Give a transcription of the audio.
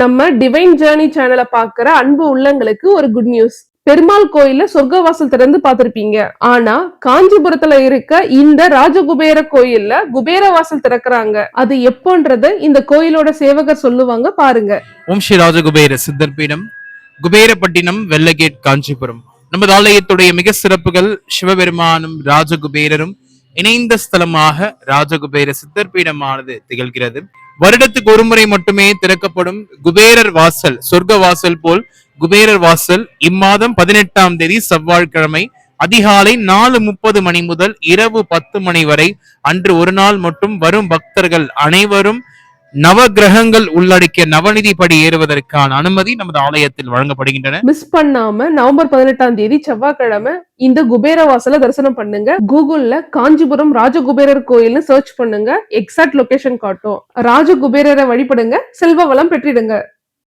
நம்ம divine journey சேனலை பாக்குற அன்பு உள்ளங்களுக்கு ஒரு குட் நியூஸ் பெருமாள் கோயில சொர்க்கவாசல் திறந்து பார்த்திருப்பீங்க. ஆனா காஞ்சிபுரத்துல இருக்க இந்த ராஜகுபேர கோயில்ல குபேர வாசல் திறக்கிறாங்க. அது எப்போன்றது இந்த கோயிலோட சேவகர் சொல்லுவாங்க பாருங்க. ஓம் ஸ்ரீ ராஜகுபேர சித்தர் பீடம் குபேரப்பட்டினம் வெள்ளகேட் காஞ்சிபுரம். நமது ஆலயத்துடைய மிக சிறப்புகள் சிவபெருமானும் ராஜகுபேரரும் இணைந்த ஸ்தலமாக ராஜகுபேர சித்தர் பீடமானது திகழ்கிறது. வருடத்துக்கு ஒரு முறை மட்டுமே திறக்கப்படும் குபேரர் வாசல் சொர்க்க வாசல் போல் குபேரர் வாசல் இம்மாதம் பதினெட்டாம் தேதி செவ்வாய்க்கிழமை அதிகாலை நாலு முப்பது மணி முதல் இரவு பத்து மணி வரை அன்று ஒரு நாள் மட்டும் வரும் பக்தர்கள் அனைவரும் நவ கிரகங்கள் உள்ளடக்கிய நவநிதி படி ஏறுவதற்கான அனுமதி நமது ஆலயத்தில் வழங்கப்படுகின்றன. மிஸ் பண்ணாம நவம்பர் பதினெட்டாம் தேதி செவ்வாய்க்கிழமை இந்த குபேர வாசல தரிசனம் பண்ணுங்க. கூகுள்ல காஞ்சிபுரம் ராஜகுபேரர் கோயில்னு சர்ச் பண்ணுங்க. எக்ஸாக்ட் லொகேஷன் காட்டும். ராஜகுபேரரை வழிபடுங்க. செல்வ வளம் பெற்றிடுங்க.